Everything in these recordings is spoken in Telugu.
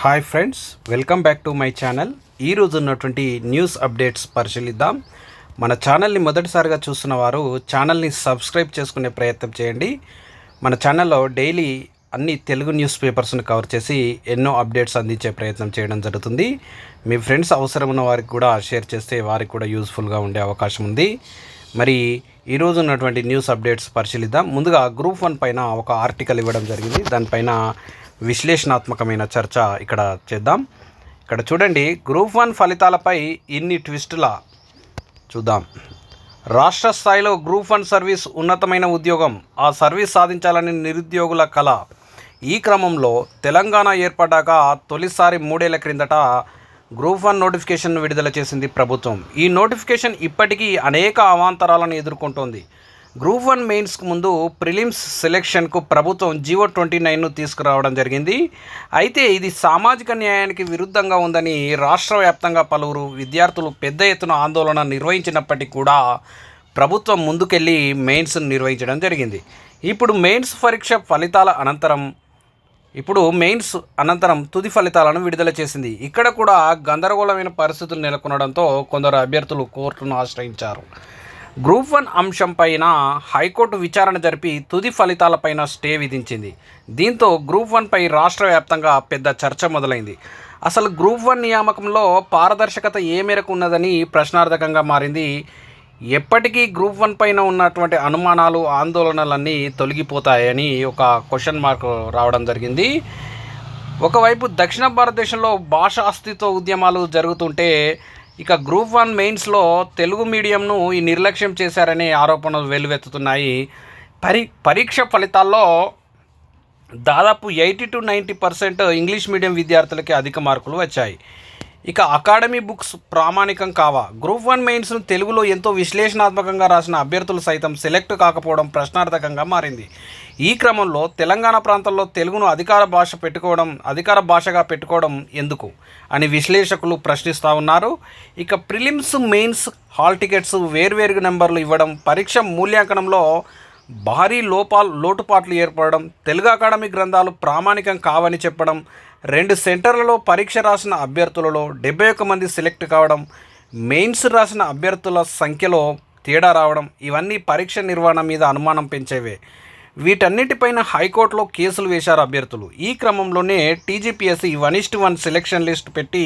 Hi friends welcome back to my channel. ఈరోజు ఉన్నటువంటి న్యూస్ అప్డేట్స్ పరిశీలిద్దాం. మన ఛానల్ని మొదటిసారిగా చూస్తున్న వారు ఛానల్ని సబ్స్క్రైబ్ చేసుకునే ప్రయత్నం చేయండి. మన ఛానల్లో డైలీ అన్ని తెలుగు న్యూస్ పేపర్స్ని కవర్ చేసి ఎన్నో అప్డేట్స్ అందించే ప్రయత్నం చేయడం జరుగుతుంది. మీ ఫ్రెండ్స్ అవసరం ఉన్న వారికి కూడా షేర్ చేస్తే వారికి కూడా యూస్ఫుల్గా ఉండే అవకాశం ఉంది. మరి ఈరోజు ఉన్నటువంటి న్యూస్ అప్డేట్స్ పరిశీలిద్దాం. ముందుగా గ్రూప్ వన్ పైన ఒక ఆర్టికల్ ఇవ్వడం జరిగింది. దానిపైన విశ్లేషణాత్మకమైన చర్చ ఇక్కడ చేద్దాం. ఇక్కడ చూడండి గ్రూప్ వన్ ఫలితాలపై ఇన్ని ట్విస్టుల. చూద్దాం. రాష్ట్ర స్థాయిలో గ్రూప్ వన్ సర్వీస్ ఉన్నతమైన ఉద్యోగం. ఆ సర్వీస్ సాధించాలని నిరుద్యోగుల కళ ఈ క్రమంలో తెలంగాణ ఏర్పడ్డాక తొలిసారి మూడేళ్ళ క్రిందట గ్రూప్ వన్ నోటిఫికేషన్ విడుదల చేసింది ప్రభుత్వం. ఈ నోటిఫికేషన్ ఇప్పటికీ అనేక అవాంతరాలను ఎదుర్కొంటోంది. గ్రూప్ వన్ మెయిన్స్కు ముందు ప్రిలిమ్స్ సెలెక్షన్కు ప్రభుత్వం జీవో ట్వంటీ నైన్ను తీసుకురావడం జరిగింది. అయితే ఇది సామాజిక న్యాయానికి విరుద్ధంగా ఉందని రాష్ట్ర వ్యాప్తంగా పలువురు విద్యార్థులు పెద్ద ఎత్తున ఆందోళన నిర్వహించినప్పటికీ కూడా ప్రభుత్వం ముందుకెళ్ళి మెయిన్స్ నిర్వహించడం జరిగింది. ఇప్పుడు మెయిన్స్ పరీక్ష ఫలితాల అనంతరం ఇప్పుడు మెయిన్స్ అనంతరం తుది ఫలితాలను విడుదల చేసింది. ఇక్కడ కూడా గందరగోళమైన పరిస్థితులు నెలకొనడంతో కొందరు అభ్యర్థులు కోర్టును ఆశ్రయించారు. గ్రూప్ వన్ అంశంపైన హైకోర్టు విచారణ జరిపి తుది ఫలితాలపైన స్టే విధించింది. దీంతో గ్రూప్ వన్పై రాష్ట్ర వ్యాప్తంగా పెద్ద చర్చ మొదలైంది. అసలు గ్రూప్ వన్ నియామకంలో పారదర్శకత ఏ మేరకు ఉన్నదని ప్రశ్నార్థకంగా మారింది. ఎప్పటికీ గ్రూప్ వన్ పైన ఉన్నటువంటి అనుమానాలు ఆందోళనలన్నీ తొలగిపోతాయని ఒక క్వశ్చన్ మార్క్ రావడం జరిగింది. ఒకవైపు దక్షిణ భారతదేశంలో భాష అస్తిత్వ ఉద్యమాలు జరుగుతుంటే ఇక గ్రూప్ వన్ మెయిన్స్లో తెలుగు మీడియంను ఈ నిర్లక్ష్యం చేశారనే ఆరోపణలు వెల్లువెత్తుతున్నాయి. పరి పరీక్ష ఫలితాల్లో దాదాపు eighty to ninety percent English medium విద్యార్థులకి అధిక మార్కులు వచ్చాయి. ఇక అకాడమీ బుక్స్ ప్రామాణికం కావా? గ్రూప్ వన్ మెయిన్స్ను తెలుగులో ఎంతో విశ్లేషణాత్మకంగా రాసిన అభ్యర్థులు సైతం సెలెక్ట్ కాకపోవడం ప్రశ్నార్థకంగా మారింది. ఈ క్రమంలో తెలంగాణ ప్రాంతంలో తెలుగును అధికార భాష పెట్టుకోవడం అధికార భాషగా పెట్టుకోవడం ఎందుకు అని విశ్లేషకులు ప్రశ్నిస్తూ ఉన్నారు. ఇక ప్రిలిమ్స్ మెయిన్స్ హాల్ టికెట్స్ వేర్వేరు నెంబర్లు ఇవ్వడం పరీక్ష మూల్యాంకనంలో భారీ లోపాలు లోటుపాట్లు ఏర్పడడం తెలుగు అకాడమీ గ్రంథాలు ప్రామాణికం కావని చెప్పడం రెండు సెంటర్లలో పరీక్ష రాసిన అభ్యర్థులలో డెబ్బై ఒక్క మంది సెలెక్ట్ కావడం మెయిన్స్ రాసిన అభ్యర్థుల సంఖ్యలో తేడా రావడం ఇవన్నీ పరీక్ష నిర్వహణ మీద అనుమానం పెంచేవే. వీటన్నిటిపైన హైకోర్టులో కేసులు వేశారు అభ్యర్థులు. ఈ క్రమంలోనే TGPSC one is to one selection list పెట్టి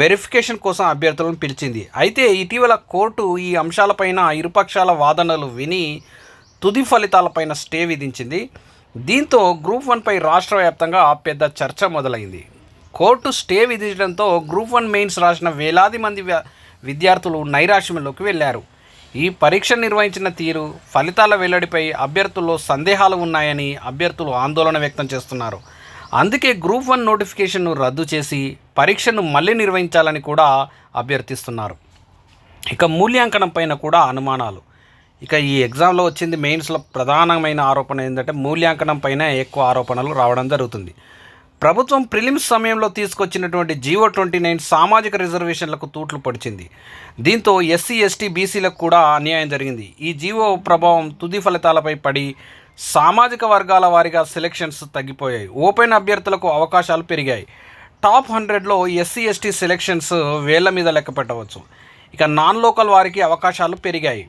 వెరిఫికేషన్ కోసం అభ్యర్థులను పిలిచింది. అయితే ఇటీవల కోర్టు ఈ అంశాలపైన ఇరుపక్షాల వాదనలు విని తుది ఫలితాలపైన స్టే విధించింది. దీంతో గ్రూప్ వన్పై రాష్ట్ర వ్యాప్తంగా పెద్ద చర్చ మొదలైంది. కోర్టు స్టే విధించడంతో గ్రూప్ వన్ మెయిన్స్ రాసిన వేలాది మంది విద్యార్థులు నైరాశ్యంలోకి వెళ్ళారు. ఈ పరీక్ష నిర్వహించిన తీరు ఫలితాల వెల్లడిపై అభ్యర్థుల్లో సందేహాలు ఉన్నాయని అభ్యర్థులు ఆందోళన వ్యక్తం చేస్తున్నారు. అందుకే గ్రూప్ వన్ నోటిఫికేషన్ను రద్దు చేసి పరీక్షను మళ్ళీ నిర్వహించాలని కూడా అభ్యర్థిస్తున్నారు. ఇక మూల్యాంకనం పైన కూడా అనుమానాలు. ఇక ఈ ఎగ్జామ్లో వచ్చింది మెయిన్స్లో ప్రధానమైన ఆరోపణ ఏంటంటే మూల్యాంకనం పైన ఎక్కువ ఆరోపణలు రావడం జరుగుతుంది. ప్రభుత్వం ప్రిలిమ్స్ సమయంలో తీసుకొచ్చినటువంటి జీవో ట్వంటీ నైన్ సామాజిక రిజర్వేషన్లకు తూట్లు పడిచింది. దీంతో ఎస్సీ ఎస్టీ బీసీలకు కూడా అన్యాయం జరిగింది. ఈ జీవో ప్రభావం తుది ఫలితాలపై పడి సామాజిక వర్గాల వారీగా సెలెక్షన్స్ తగ్గిపోయాయి. ఓపెన్ అభ్యర్థులకు అవకాశాలు పెరిగాయి. టాప్ హండ్రెడ్లో ఎస్సీ ఎస్టీ సెలెక్షన్స్ వేళ్ళ మీద లెక్క పెట్టవచ్చు ఇక నాన్ లోకల్ వారికి అవకాశాలు పెరిగాయి.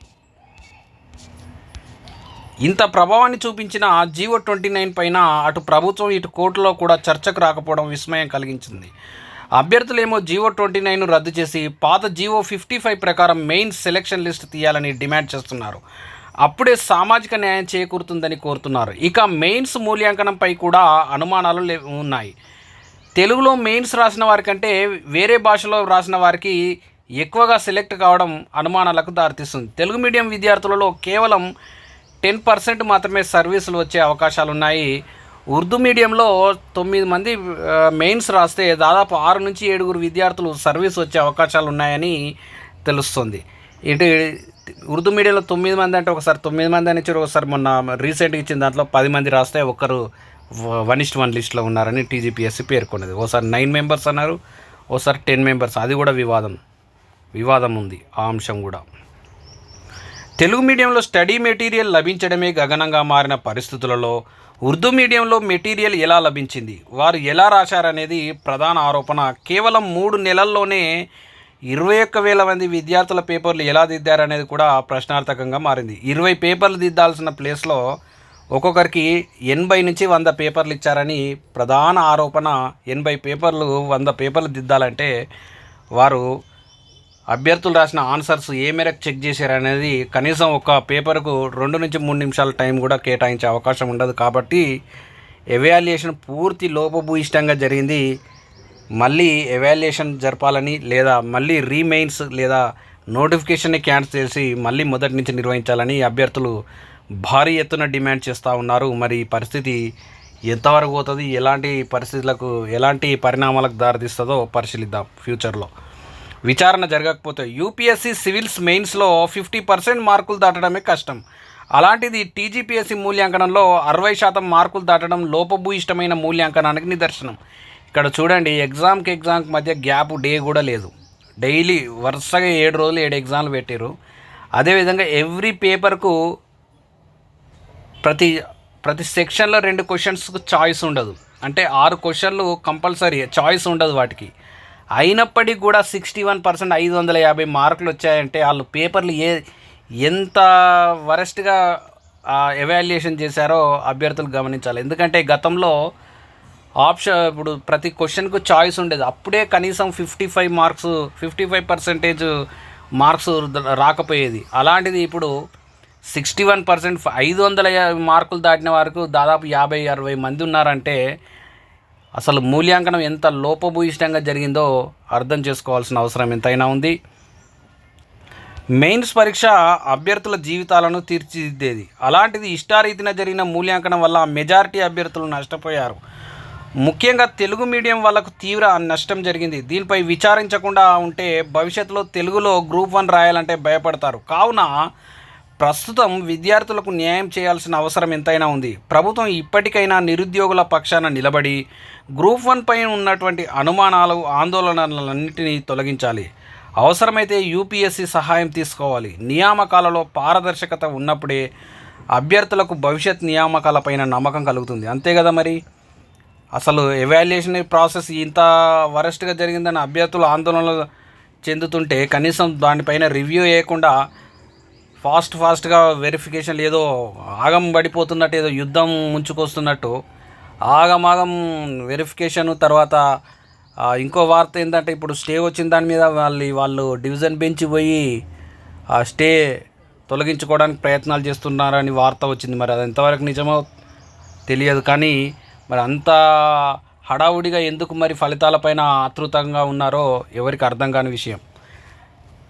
ఇంత ప్రభావాన్ని చూపించిన జీవో ట్వంటీ నైన్ పైన అటు ప్రభుత్వం ఇటు కోర్టులో కూడా చర్చకు రాకపోవడం విస్మయం కలిగించింది. అభ్యర్థులేమో జీవో ట్వంటీ నైన్ రద్దు చేసి పాత జీవో ఫిఫ్టీ ఫైవ్ ప్రకారం మెయిన్ సెలెక్షన్ లిస్ట్ తీయాలని డిమాండ్ చేస్తున్నారు. అప్పుడే సామాజిక న్యాయం చేకూరుతుందని కోరుతున్నారు. ఇక మెయిన్స్ మూల్యాంకనంపై కూడా అనుమానాలు లే ఉన్నాయి. తెలుగులో మెయిన్స్ రాసిన వారికంటే వేరే భాషలో రాసిన వారికి ఎక్కువగా సెలెక్ట్ కావడం అనుమానాలకు దారితీస్తుంది. తెలుగు మీడియం విద్యార్థులలో కేవలం టెన్ పర్సెంట్ మాత్రమే సర్వీసులు వచ్చే అవకాశాలు ఉన్నాయి ఉర్దూ మీడియంలో తొమ్మిది మంది మెయిన్స్ రాస్తే దాదాపు ఆరు నుంచి ఏడుగురు విద్యార్థులు సర్వీస్ వచ్చే అవకాశాలు ఉన్నాయని తెలుస్తుంది. ఇటు ఉర్దూ మీడియంలో తొమ్మిది మంది అంటే ఒకసారి తొమ్మిది మంది అని ఇచ్చారు ఒకసారి మొన్న రీసెంట్గా ఇచ్చిన దాంట్లో పది మంది రాస్తే ఒకరు వన్ ఇస్ట్ వన్ లిస్ట్లో ఉన్నారని టీజీపీఎస్సీ పేర్కొన్నది. ఓసారి నైన్ మెంబర్స్ అన్నారు ఓసారి టెన్ మెంబర్స్. అది కూడా వివాదం. వివాదం ఉంది ఆ అంశం కూడా. తెలుగు మీడియంలో స్టడీ మెటీరియల్ లభించడమే గగనంగా మారిన పరిస్థితులలో ఉర్దూ మీడియంలో మెటీరియల్ ఎలా లభించింది? వారు ఎలా రాశారనేది ప్రధాన ఆరోపణ. కేవలం మూడు నెలల్లోనే ఇరవై ఒక్క వేల మంది విద్యార్థుల పేపర్లు ఎలా దిద్దారనేది కూడా ప్రశ్నార్థకంగా మారింది. ఇరవై పేపర్లు దిద్దాల్సిన ప్లేస్లో ఒక్కొక్కరికి ఎనభై నుంచి వంద పేపర్లు ఇచ్చారని ప్రధాన ఆరోపణ. ఎనభై పేపర్లు వంద పేపర్లు దిద్దాలంటే వారు అభ్యర్థులు రాసిన ఆన్సర్స్ ఏ మేరకు చెక్ చేశారనేది కనీసం ఒక పేపర్కు రెండు నుంచి మూడు నిమిషాల టైం కూడా కేటాయించే అవకాశం ఉండదు కాబట్టి ఎవాల్యుయేషన్ పూర్తి లోపభూయిష్టంగా జరిగింది. మళ్ళీ ఎవాల్యుయేషన్ జరపాలని లేదా మళ్ళీ రీమెయిన్స్ లేదా నోటిఫికేషన్ని క్యాన్సిల్ చేసి మళ్ళీ మొదటి నుంచి నిర్వహించాలని అభ్యర్థులు భారీ ఎత్తున డిమాండ్ చేస్తూ ఉన్నారు. మరి పరిస్థితి ఎంతవరకు పోతుంది? ఎలాంటి పరిస్థితులకు ఎలాంటి పరిణామాలకు దారితీస్తుందో పరిశీలిద్దాం ఫ్యూచర్లో. విచారణ జరగకపోతే యూపీఎస్సీ సివిల్స్ మెయిన్స్లో ఫిఫ్టీ పర్సెంట్ మార్కులు దాటడమే కష్టం. అలాంటిది టీజీపీఎస్సీ మూల్యాంకనంలో అరవై శాతం మార్కులు దాటడం లోపభూయిష్టమైన మూల్యాంకనానికి నిదర్శనం. ఇక్కడ చూడండి ఎగ్జామ్కి ఎగ్జామ్కి మధ్య గ్యాప్ డే కూడా లేదు. డైలీ వరుసగా ఏడు రోజులు ఏడు ఎగ్జామ్లు పెట్టారు అదేవిధంగా ఎవ్రీ పేపర్కు ప్రతి ప్రతి సెక్షన్లో రెండు క్వశ్చన్స్కు చాయిస్ ఉండదు. అంటే ఆరు క్వశ్చన్లు కంపల్సరీ చాయిస్ ఉండదు వాటికి. అయినప్పటికీ కూడా సిక్స్టీ వన్ పర్సెంట్ ఐదు వందల యాభై మార్కులు వచ్చాయంటే వాళ్ళు పేపర్లు ఏ ఎంత వరస్ట్గా ఎవాల్యుయేషన్ చేశారో అభ్యర్థులు గమనించాలి. ఎందుకంటే గతంలో ఆప్షన్ ఇప్పుడు ప్రతి క్వశ్చన్కు చాయిస్ ఉండేది. అప్పుడే కనీసం fifty five marks fifty five percentage marks రాకపోయేది. అలాంటిది ఇప్పుడు సిక్స్టీ వన్ పర్సెంట్ ఐదు వందల మార్కులు దాటిన వరకు దాదాపు యాభై అరవై మంది ఉన్నారంటే అసలు మూల్యాంకనం ఎంత లోపభూయిష్టంగా జరిగిందో అర్థం చేసుకోవాల్సిన అవసరం ఎంతైనా ఉంది. మెయిన్స్ పరీక్ష అభ్యర్థుల జీవితాలను తీర్చిదిద్దేది. అలాంటిది ఇష్టారీతిన జరిగిన మూల్యాంకనం వల్ల మెజారిటీ అభ్యర్థులు నష్టపోయారు. ముఖ్యంగా తెలుగు మీడియం వాళ్ళకు తీవ్ర నష్టం జరిగింది. దీనిపై విచారించకుండా ఉంటే భవిష్యత్తులో తెలుగులో గ్రూప్ వన్ రాయాలంటే భయపడతారు. కావున ప్రస్తుతం విద్యార్థులకు న్యాయం చేయాల్సిన అవసరం ఎంతైనా ఉంది. ప్రభుత్వం ఇప్పటికైనా నిరుద్యోగుల పక్షాన నిలబడి గ్రూప్ వన్ పైన ఉన్నటువంటి అనుమానాలు ఆందోళనలన్నింటినీ తొలగించాలి. అవసరమైతే యూపీఎస్సీ సహాయం తీసుకోవాలి. నియామకాలలో పారదర్శకత ఉన్నప్పుడే అభ్యర్థులకు భవిష్యత్ నియామకాలపైన నమ్మకం కలుగుతుంది. అంతే కదా మరి? అసలు ఎవాల్యుయేషన్ ప్రాసెస్ ఇంత వరస్ట్గా జరిగిందని అభ్యర్థులు ఆందోళనలు చెందుతుంటే కనీసం దానిపైన రివ్యూ వేయకుండా ఫాస్ట్ ఫాస్ట్గా వెరిఫికేషన్ ఏదో ఆగం పడిపోతున్నట్టు ఏదో యుద్ధం ముంచుకొస్తున్నట్టు ఆగమాగం వెరిఫికేషన్ తర్వాత ఇంకో వార్త ఏంటంటే ఇప్పుడు స్టే వచ్చిన దాని మీద వాళ్ళు వాళ్ళు డివిజన్ బెంచ్ పోయి ఆ స్టే తొలగించుకోవడానికి ప్రయత్నాలు చేస్తున్నారని వార్త వచ్చింది. మరి అది ఎంతవరకు నిజమో తెలియదు. కానీ మరి అంత హడావుడిగా ఎందుకు మరి ఫలితాలపైన ఆతృతంగా ఉన్నారో ఎవరికి అర్థం కాని విషయం.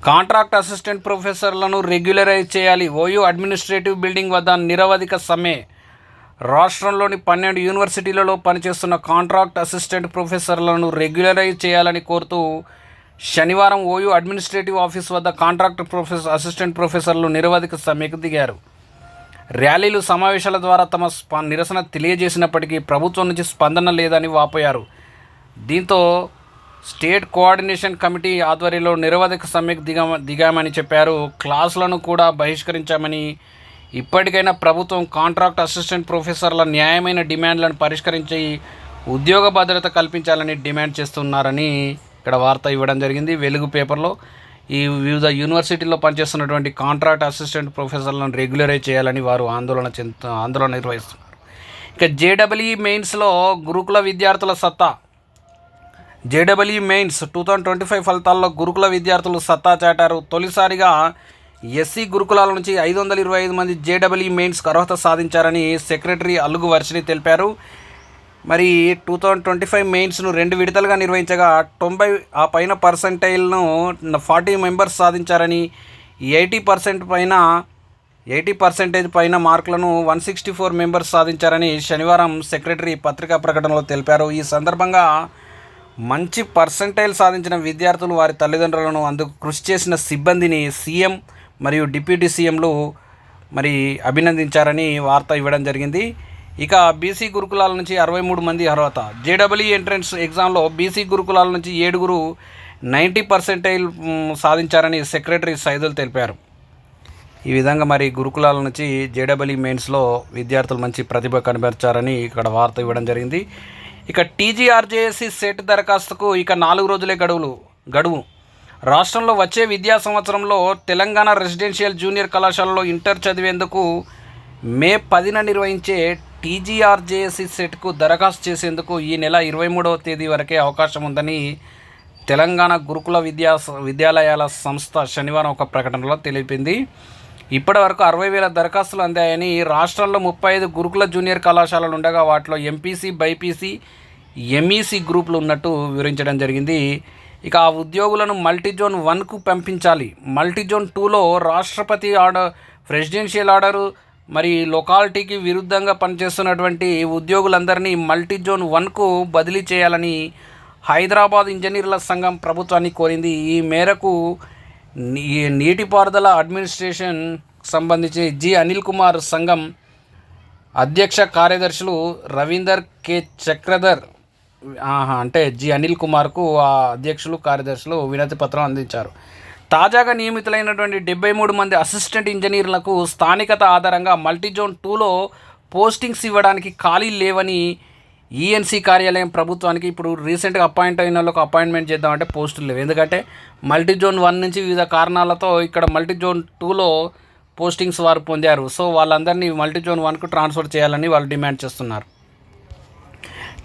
కాంట్రాక్ట్ అసిస్టెంట్ ప్రొఫెసర్లను రెగ్యులరైజ్ చేయాలి. ఓయూ అడ్మినిస్ట్రేటివ్ బిల్డింగ్ వద్ద నిరవధిక సమ్మె. రాష్ట్రంలోని పన్నెండు యూనివర్సిటీలలో పనిచేస్తున్న కాంట్రాక్ట్ అసిస్టెంట్ ప్రొఫెసర్లను రెగ్యులరైజ్ చేయాలని కోరుతూ శనివారం ఓయూ అడ్మినిస్ట్రేటివ్ ఆఫీస్ వద్ద కాంట్రాక్ట్ ప్రొఫెసర్ అసిస్టెంట్ ప్రొఫెసర్లు నిరవధిక సమ్మెకు దిగారు. ర్యాలీలు సమావేశాల ద్వారా తమ నిరసన తెలియజేసినప్పటికీ ప్రభుత్వం నుంచి స్పందన లేదని వాపోయారు. దీంతో స్టేట్ కోఆర్డినేషన్ కమిటీ ఆధ్వర్యంలో నిరవధిక సమ్మెకు దిగా దిగామని చెప్పారు. క్లాసులను కూడా బహిష్కరించామని ఇప్పటికైనా ప్రభుత్వం కాంట్రాక్ట్ అసిస్టెంట్ ప్రొఫెసర్ల న్యాయమైన డిమాండ్లను పరిష్కరించి ఉద్యోగ భద్రత కల్పించాలని డిమాండ్ చేస్తున్నారని ఇక్కడ వార్త ఇవ్వడం జరిగింది. వెలుగు పేపర్లో ఈ వివిధ యూనివర్సిటీల్లో పనిచేస్తున్నటువంటి కాంట్రాక్ట్ అసిస్టెంట్ ప్రొఫెసర్లను రెగ్యులరైజ్ చేయాలని వారు ఆందోళన చెందు ఆందోళన నిర్వహిస్తున్నారు. ఇక జేడబ్ల్యూ మెయిన్స్లో గురుకుల విద్యార్థుల సత్తా. JW mains two thousand twenty five ఫలితాల్లో గురుకుల విద్యార్థులు సత్తా చాటారు. తొలిసారిగా ఎస్సీ గురుకులాల నుంచి ఐదు వందల ఇరవై ఐదు మంది జేడబ్ల్యూ మెయిన్స్ అర్హత సాధించారని సెక్రటరీ అల్లుగు వర్షిని తెలిపారు. మరి టూ థౌజండ్ ట్వంటీ ఫైవ్ మెయిన్స్ను రెండు విడతలుగా నిర్వహించగా తొంభై ఆ పైన పర్సంటైల్ను ఫార్టీ మెంబర్స్ సాధించారని ఎయిటీ పర్సెంట్ పైన ఎయిటీ పర్సెంటేజ్ పైన మార్కులను వన్ సిక్స్టీ ఫోర్ మెంబర్స్ సాధించారని శనివారం సెక్రటరీ పత్రికా ప్రకటనలో తెలిపారు. ఈ సందర్భంగా మంచి పర్సంటైల్ సాధించిన విద్యార్థులు వారి తల్లిదండ్రులను అందుకు కృషి చేసిన సిబ్బందిని సీఎం మరియు డిప్యూటీ సీఎంలు మరి అభినందించారని వార్త ఇవ్వడం జరిగింది. ఇక బీసీ గురుకులాల నుంచి అరవై మూడు మంది అర్హత. జేడబ్ల్యూ ఎంట్రన్స్ ఎగ్జామ్లో బీసీ గురుకులాల నుంచి ఏడుగురు నైంటీ పర్సెంటైల్ సాధించారని సెక్రటరీ సైదులు తెలిపారు. ఈ విధంగా మరి గురుకులాల నుంచి జేడబ్ల్యూ మెయిన్స్లో విద్యార్థులు మంచి ప్రతిభ కనబరిచారని ఇక్కడ వార్త ఇవ్వడం జరిగింది. ఇక టీజీఆర్జేఎస్సి సెట్ దరఖాస్తుకు ఇక నాలుగు రోజులే గడువులు గడువు. రాష్ట్రంలో వచ్చే విద్యా సంవత్సరంలో తెలంగాణ రెసిడెన్షియల్ జూనియర్ కళాశాలలో ఇంటర్ చదివేందుకు మే పదిన నిర్వహించే టీజీఆర్జేఎస్సి సెట్కు దరఖాస్తు చేసేందుకు ఈ నెల ఇరవై మూడవ తేదీ వరకే అవకాశం ఉందని తెలంగాణ గురుకుల విద్యా విద్యాలయాల సంస్థ శనివారం ఒక ప్రకటనలో తెలిపింది. ఇప్పటి వరకు అరవై వేల దరఖాస్తులు అందాయని రాష్ట్రంలో ముప్పై ఐదు గురుకుల జూనియర్ కళాశాలలు ఉండగా వాటిలో ఎంపీసీ బైపీసీ ఎంఈసీ గ్రూపులు ఉన్నట్టు వివరించడం జరిగింది. ఇక ఆ ఉద్యోగులను మల్టీజోన్ వన్కు పంపించాలి. మల్టీజోన్ టూలో రాష్ట్రపతి ఆర్డర్ ప్రెసిడెన్షియల్ ఆర్డరు మరి లొకాలిటీకి విరుద్ధంగా పనిచేస్తున్నటువంటి ఉద్యోగులందరినీ మల్టీజోన్ వన్కు బదిలీ చేయాలని హైదరాబాద్ ఇంజనీర్ల సంఘం ప్రభుత్వాన్ని కోరింది. ఈ మేరకు నీటిపారుదల అడ్మినిస్ట్రేషన్ సంబంధించి జి అనిల్ కుమార్ సంఘం అధ్యక్ష కార్యదర్శులు రవీందర్ కె చక్రధర్ అంటే జి అనిల్ కుమార్కు ఆ అధ్యక్షులు కార్యదర్శులు వినతి పత్రం అందించారు. తాజాగా నియమితులైనటువంటి డెబ్బై మూడు మంది అసిస్టెంట్ ఇంజనీర్లకు స్థానికత ఆధారంగా మల్టీజోన్ టూలో పోస్టింగ్స్ ఇవ్వడానికి ఖాళీ లేవని ఈఎన్సీ కార్యాలయం ప్రభుత్వానికి ఇప్పుడు రీసెంట్గా అపాయింట్ అయిన వాళ్ళకి అపాయింట్మెంట్ చేద్దామంటే పోస్టులు లేవు. ఎందుకంటే మల్టీజోన్ వన్ నుంచి వివిధ కారణాలతో ఇక్కడ మల్టీజోన్ టూలో పోస్టింగ్స్ వారు పొందారు. సో వాళ్ళందరినీ మల్టీజోన్ వన్కు ట్రాన్స్ఫర్ చేయాలని వాళ్ళు డిమాండ్ చేస్తున్నారు.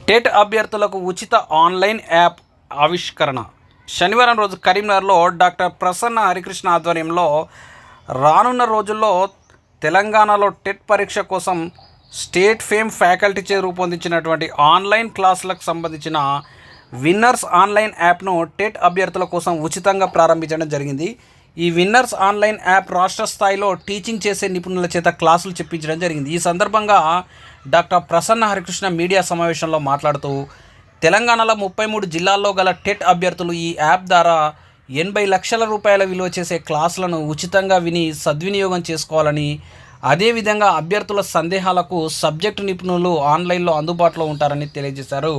టెట్ అభ్యర్థులకు ఉచిత ఆన్లైన్ యాప్ ఆవిష్కరణ. శనివారం రోజు కరీంనగర్లో డాక్టర్ ప్రసన్న హరికృష్ణ ఆధ్వర్యంలో రానున్న రోజుల్లో తెలంగాణలో టెట్ పరీక్ష కోసం స్టేట్ ఫేమ్ ఫ్యాకల్టీచే రూపొందించినటువంటి ఆన్లైన్ క్లాసులకు సంబంధించిన విన్నర్స్ ఆన్లైన్ యాప్ను టెట్ అభ్యర్థుల కోసం ఉచితంగా ప్రారంభించడం జరిగింది. ఈ విన్నర్స్ ఆన్లైన్ యాప్ రాష్ట్ర స్థాయిలో టీచింగ్ చేసే నిపుణుల చేత క్లాసులు చెప్పించడం జరిగింది. ఈ సందర్భంగా డాక్టర్ ప్రసన్న హరికృష్ణ మీడియా సమావేశంలో మాట్లాడుతూ తెలంగాణలో ముప్పై మూడు జిల్లాల్లో గల టెట్ అభ్యర్థులు ఈ యాప్ ద్వారా ఎనభై లక్షల రూపాయల విలువ చేసే క్లాసులను ఉచితంగా విని సద్వినియోగం చేసుకోవాలని అదేవిధంగా అభ్యర్థుల సందేహాలకు సబ్జెక్టు నిపుణులు ఆన్లైన్లో అందుబాటులో ఉంటారని తెలియజేశారు.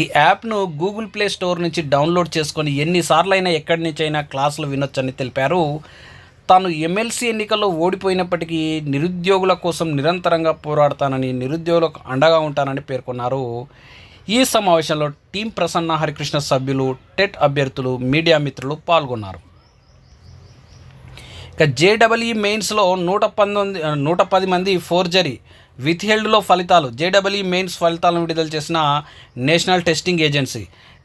ఈ యాప్ను గూగుల్ ప్లే స్టోర్ నుంచి డౌన్లోడ్ చేసుకొని ఎన్నిసార్లైనా ఎక్కడి నుంచి అయినా క్లాసులు వినొచ్చని తెలిపారు. తాను ఎమ్మెల్సీ ఎన్నికల్లో ఓడిపోయినప్పటికీ నిరుద్యోగుల కోసం నిరంతరంగా పోరాడతానని నిరుద్యోగులకు అండగా ఉంటానని పేర్కొన్నారు. ఈ సమావేశంలో టీం ప్రసన్న హరికృష్ణ సభ్యులు టెట్ అభ్యర్థులు మీడియా మిత్రులు పాల్గొన్నారు. ఇక జేడబ్ల్యూ మెయిన్స్లో నూట పంతొమ్మిది నూట పది మంది ఫోర్జరీ విత్ హెల్డ్లో ఫలితాలు. జేడబ్ల్యూ మెయిన్స్ ఫలితాలను విడుదల చేసిన national testing agency.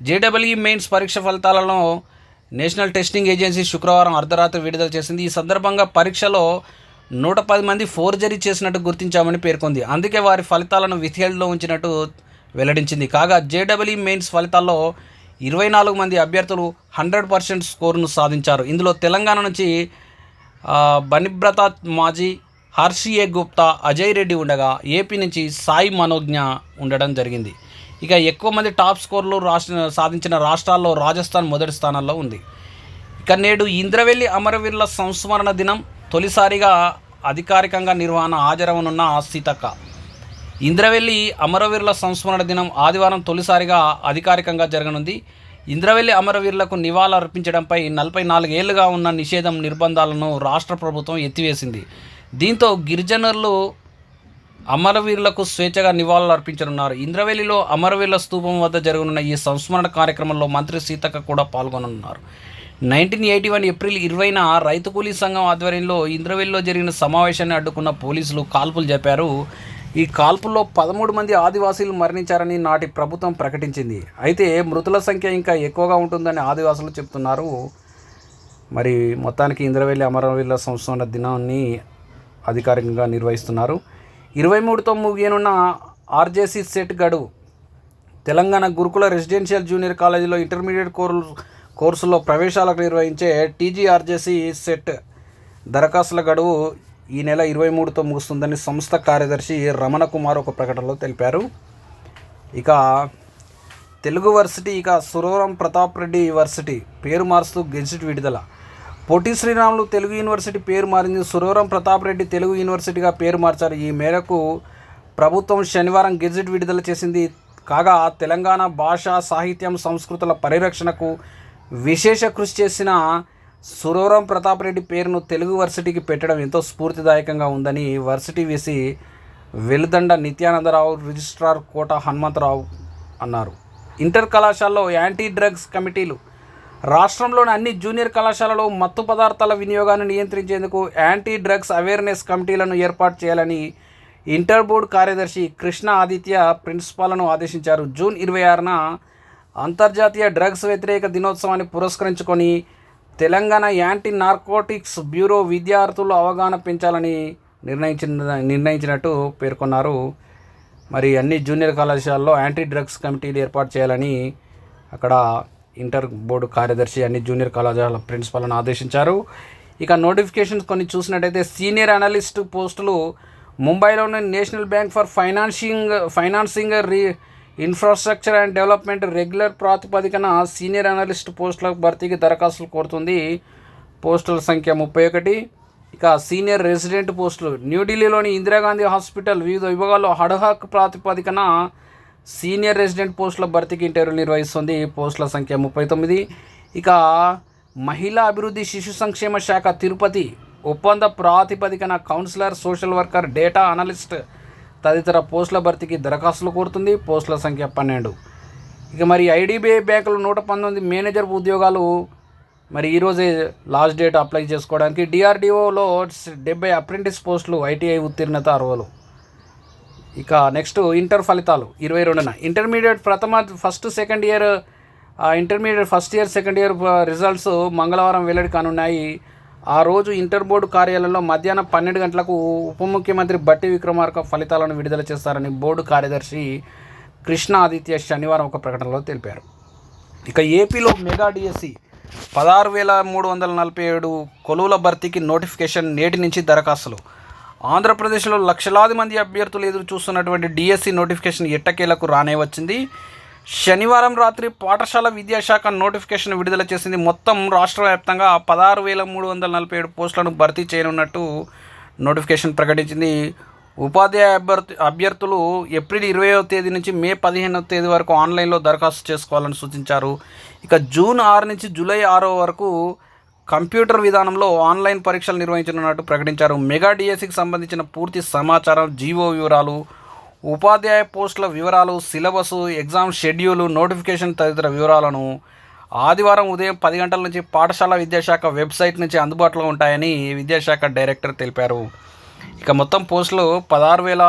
JW mains పరీక్ష ఫలితాలను నేషనల్ టెస్టింగ్ ఏజెన్సీ శుక్రవారం అర్ధరాత్రి విడుదల చేసింది. ఈ సందర్భంగా పరీక్షలో నూట పది మంది ఫోర్జరీ చేసినట్టు గుర్తించామని పేర్కొంది. అందుకే వారి ఫలితాలను విత్హెల్డ్లో ఉంచినట్టు వెల్లడించింది. కాగా జేడబ్ల్యూ మెయిన్స్ ఫలితాల్లో ఇరవై నాలుగు మంది అభ్యర్థులు హండ్రెడ్ పర్సెంట్ స్కోరును సాధించారు. ఇందులో తెలంగాణ నుంచి బనిబ్రత మాజీ హర్షియే గుప్తా అజయ్ రెడ్డి ఉండగా ఏపీ నుంచి సాయి మనోజ్ఞ ఉండడం జరిగింది. ఇక ఎక్కువ మంది టాప్ స్కోర్లు రాష్ట్ర సాధించిన రాష్ట్రాల్లో రాజస్థాన్ మొదటి స్థానంలో ఉంది. ఇక నేడు ఇంద్రవెల్లి అమరవీరుల సంస్మరణ దినం. తొలిసారిగా అధికారికంగా నిర్వహణ హాజరవనున్న సీతక్క. ఇంద్రవెల్లి అమరవీరుల సంస్మరణ దినం ఆదివారం తొలిసారిగా అధికారికంగా జరగనుంది. ఇంద్రవెల్లి అమరవీరులకు నివాళులర్పించడంపై నలభై నాలుగేళ్ళుగా ఉన్న నిషేధం నిర్బంధాలను రాష్ట్ర ప్రభుత్వం ఎత్తివేసింది. దీంతో గిరిజనులు అమరవీరులకు స్వేచ్ఛగా నివాళులు అర్పించనున్నారు. ఇంద్రవెల్లిలో అమరవీరుల స్తూపం వద్ద జరగనున్న ఈ సంస్మరణ కార్యక్రమంలో మంత్రి సీతక్క కూడా పాల్గొననున్నారు. నైన్టీన్ ఎయిటీ వన్ ఏప్రిల్ ఇరవైన రైతు కూలీ సంఘం ఆధ్వర్యంలో ఇంద్రవెల్లిలో జరిగిన సమావేశాన్ని అడ్డుకున్న పోలీసులు కాల్పులు జరిపారు. ఈ కాల్పుల్లో పదమూడు మంది ఆదివాసీలు మరణించారని నాటి ప్రభుత్వం ప్రకటించింది. అయితే మృతుల సంఖ్య ఇంకా ఎక్కువగా ఉంటుందని ఆదివాసులు చెప్తున్నారు. మరి మొత్తానికి ఇంద్రవెల్లి అమరవీరుల సంస్థ దినాన్ని అధికారికంగా నిర్వహిస్తున్నారు. ఇరవై మూడుతో ముగియనున్న ఆర్జేసీ సెట్ గడువు. తెలంగాణ గురుకుల రెసిడెన్షియల్ జూనియర్ కాలేజీలో ఇంటర్మీడియట్ కోర్సు కోర్సులో ప్రవేశాలకు నిర్వహించే టీజీఆర్జేసీ సెట్ దరఖాస్తుల గడువు ఈ నెల ఇరవై మూడుతో ముగుస్తుందని సంస్థ కార్యదర్శి రమణ కుమార్ ఒక ప్రకటనలో తెలిపారు. ఇక తెలుగు వర్సిటీ ఇక సురవరం ప్రతాప్ రెడ్డి యూనివర్సిటీ పేరు మారుస్తూ గెజిట్ విడుదల. పొట్టి శ్రీరాములు తెలుగు యూనివర్సిటీ పేరు మారింది. సురవరం ప్రతాప్ రెడ్డి తెలుగు యూనివర్సిటీగా పేరు మార్చారు. ఈ మేరకు ప్రభుత్వం శనివారం గెజిట్ విడుదల చేసింది. కాగా తెలంగాణ భాష సాహిత్యం సంస్కృతుల పరిరక్షణకు విశేష కృషి చేసిన సురవరం ప్రతాప్ రెడ్డి పేరును తెలుగు వర్సిటీకి పెట్టడం ఎంతో స్ఫూర్తిదాయకంగా ఉందని varsity VC Veludanda Nityanandarao registrar Kota Hanumantharao అన్నారు. ఇంటర్ కళాశాలలో యాంటీ డ్రగ్స్ కమిటీలు రాష్ట్రంలోని అన్ని జూనియర్ కళాశాలలో మత్తు పదార్థాల వినియోగాన్ని నియంత్రించేందుకు యాంటీ డ్రగ్స్ అవేర్నెస్ కమిటీలను ఏర్పాటు చేయాలని ఇంటర్ బోర్డు కార్యదర్శి కృష్ణ ఆదిత్య ప్రిన్సిపాల్ను ఆదేశించారు. జూన్ ఇరవై ఆరున అంతర్జాతీయ డ్రగ్స్ వ్యతిరేక దినోత్సవాన్ని పురస్కరించుకొని తెలంగాణ యాంటీ నార్కోటిక్స్ బ్యూరో విద్యార్థులు అవగాహన పెంచాలని నిర్ణయించిన నిర్ణయించినట్టు పేర్కొన్నారు. మరి అన్ని జూనియర్ కళాశాలలో యాంటీ డ్రగ్స్ కమిటీలు ఏర్పాటు చేయాలని అక్కడ ఇంటర్ బోర్డు కార్యదర్శి అన్ని జూనియర్ కళాశాల ప్రిన్సిపాల్ను ఆదేశించారు. ఇక నోటిఫికేషన్స్ కొన్ని చూసినట్టయితే సీనియర్ అనలిస్ట్ పోస్టులు ముంబైలోని national bank for financing financing re infrastructure and development regular ప్రాతిపదికన సీనియర్ అనలిస్ట్ పోస్టుల భర్తీకి దరఖాస్తులు కోరుతుంది. పోస్టుల సంఖ్య ముప్పై ఒకటి. ఇక సీనియర్ రెసిడెంట్ పోస్టులు. న్యూఢిల్లీలోని ఇందిరాగాంధీ హాస్పిటల్ వివిధ విభాగాల్లో హడహాక్ ప్రాతిపదికన సీనియర్ రెసిడెంట్ పోస్టుల భర్తీకి ఇంటర్వ్యూ నిర్వహిస్తుంది. పోస్టుల సంఖ్య ముప్పై తొమ్మిది. ఇక మహిళా అభివృద్ధి శిశు సంక్షేమ శాఖ తిరుపతి ఒప్పంద ప్రాతిపదికన counsellor social worker data analyst తదితర పోస్టుల భర్తీకి దరఖాస్తులు కోరుతుంది. పోస్టుల సంఖ్య పన్నెండు. ఇక మరి ఐడిబిఐ బ్యాంకులు నూట పంతొమ్మిది మేనేజర్ ఉద్యోగాలు మరి ఈరోజే లాస్ట్ డేట్ అప్లై చేసుకోవడానికి డిఆర్డిఓలో డెబ్బై అప్రెంటిస్ పోస్టులు ఐటీఐ ఉత్తీర్ణత అర్హులు. ఇక నెక్స్ట్ ఇంటర్ ఫలితాలు ఇరవై రెండున. ఇంటర్మీడియట్ ప్రథమ first second year intermediate first year second year results మంగళవారం వెల్లడి కానున్నాయి. ఆ రోజు ఇంటర్ బోర్డు కార్యాలయంలో మధ్యాహ్నం పన్నెండు గంటలకు ఉప ముఖ్యమంత్రి బట్టి విక్రమార్క ఫలితాలను విడుదల చేస్తారని బోర్డు కార్యదర్శి కృష్ణ ఆదిత్య శనివారం ఒక ప్రకటనలో తెలిపారు. ఇక ఏపీలో మెగా డిఎస్సి పదహారు వేల మూడు వందల నలభై ఏడు కొలువుల భర్తీకి నోటిఫికేషన్ నేటి నుంచి దరఖాస్తులు. ఆంధ్రప్రదేశ్లో లక్షలాది మంది అభ్యర్థులు ఎదురు చూస్తున్నటువంటి డిఎస్సి నోటిఫికేషన్ ఎట్టకేలకు రానే వచ్చింది. శనివారం రాత్రి పాఠశాల విద్యాశాఖ నోటిఫికేషన్ విడుదల చేసింది. మొత్తం రాష్ట్ర వ్యాప్తంగా పదహారు వేల మూడు వందల నలభై ఏడు పోస్టులను భర్తీ చేయనున్నట్టు నోటిఫికేషన్ ప్రకటించింది. ఉపాధ్యాయ అభ్యర్థి అభ్యర్థులు ఏప్రిల్ ఇరవైవ తేదీ నుంచి మే పదిహేనవ తేదీ వరకు ఆన్లైన్లో దరఖాస్తు చేసుకోవాలని సూచించారు. ఇక జూన్ ఆరు నుంచి జూలై ఆరో వరకు కంప్యూటర్ విధానంలో ఆన్లైన్ పరీక్షలు నిర్వహించనున్నట్టు ప్రకటించారు. మెగా డిఎస్సికి సంబంధించిన పూర్తి సమాచారం జీవో వివరాలు ఉపాధ్యాయ పోస్టుల వివరాలు సిలబస్ ఎగ్జామ్ షెడ్యూల్ నోటిఫికేషన్ తదితర వివరాలను ఆదివారం ఉదయం పది గంటల నుంచి పాఠశాల విద్యాశాఖ వెబ్సైట్ నుంచి అందుబాటులో ఉంటాయని విద్యాశాఖ డైరెక్టర్ తెలిపారు. ఇక మొత్తం పోస్టులు పదహారు వేల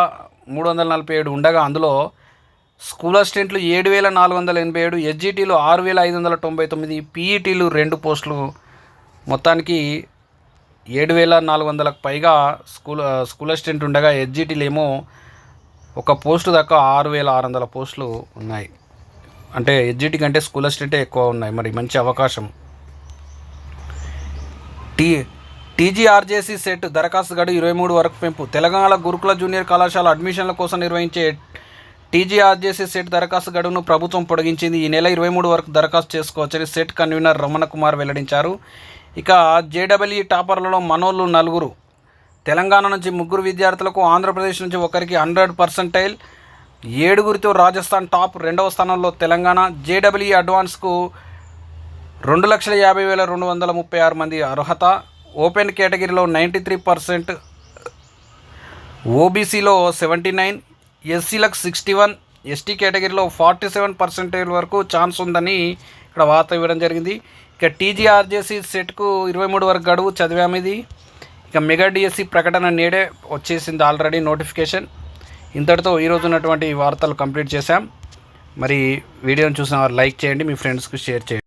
మూడు వందల నలభై ఏడు ఉండగా అందులో స్కూల్ అసిస్టెంట్లు ఏడు వేల నాలుగు వందల ఎనభై ఏడు ఎస్జిటీలు ఆరు వేల ఐదు వందల తొంభై తొమ్మిది పీఈటీలు రెండు పోస్టులు. మొత్తానికి ఏడు వేల నాలుగు వందలకు పైగా స్కూల్ స్కూల్ అసిస్టెంట్ ఉండగా ఎస్జిటీలు ఏమో ఒక పోస్టు దాకా ఆరు వేల ఆరు వందల పోస్టులు ఉన్నాయి. అంటే ఎడ్జిటి కంటే స్కూల్ అసిస్టెంటే ఎక్కువ ఉన్నాయి. మరి మంచి అవకాశం. టీ టీజీఆర్జేసీ సెట్ దరఖాస్తు గడు ఇరవై మూడు వరకు పెంపు. తెలంగాణ గురుకుల జూనియర్ కళాశాల అడ్మిషన్ల కోసం నిర్వహించే టీజీఆర్జేసీ సెట్ దరఖాస్తు గడువును ప్రభుత్వం పొడిగించింది. ఈ నెల ఇరవై మూడు వరకు దరఖాస్తు చేసుకోవచ్చని సెట్ కన్వీనర్ రమణ కుమార్ వెల్లడించారు. ఇక జేడబ్ల్యూ టాపర్లలో మనోళ్ళు నలుగురు. తెలంగాణ నుంచి ముగ్గురు విద్యార్థులకు ఆంధ్రప్రదేశ్ నుంచి ఒకరికి హండ్రెడ్ పర్సెంటైల్ ఏడుగురితో రాజస్థాన్ టాప్ రెండవ స్థానంలో తెలంగాణ. జేడబ్ల్యూ అడ్వాన్స్కు రెండు లక్షల యాభై వేల రెండు వందల ముప్పై ఆరు మంది అర్హత. ఓపెన్ కేటగిరీలో నైంటీ త్రీ పర్సెంట్ ఓబీసీలో సెవెంటీ నైన్ ఎస్సీలకు సిక్స్టీ వన్ ఎస్టీ కేటగిరీలో ఫార్టీ సెవెన్ పర్సెంటేజ్ వరకు ఛాన్స్ ఉందని ఇక్కడ వార్త ఇవ్వడం జరిగింది. ఇక టీజీఆర్జేసీ సెట్కు ఇరవై మూడు వరకు గడువు చదివామిది ఇక మెగా డిఎస్సి ప్రకటన నేడే వచ్చేసింది ఆల్రెడీ నోటిఫికేషన్. ఇంతటితో ఈరోజు ఉన్నటువంటి వార్తలు కంప్లీట్ చేశాం. మరి వీడియోని చూసిన వారు లైక్ చేయండి మీ ఫ్రెండ్స్కి షేర్ చేయండి.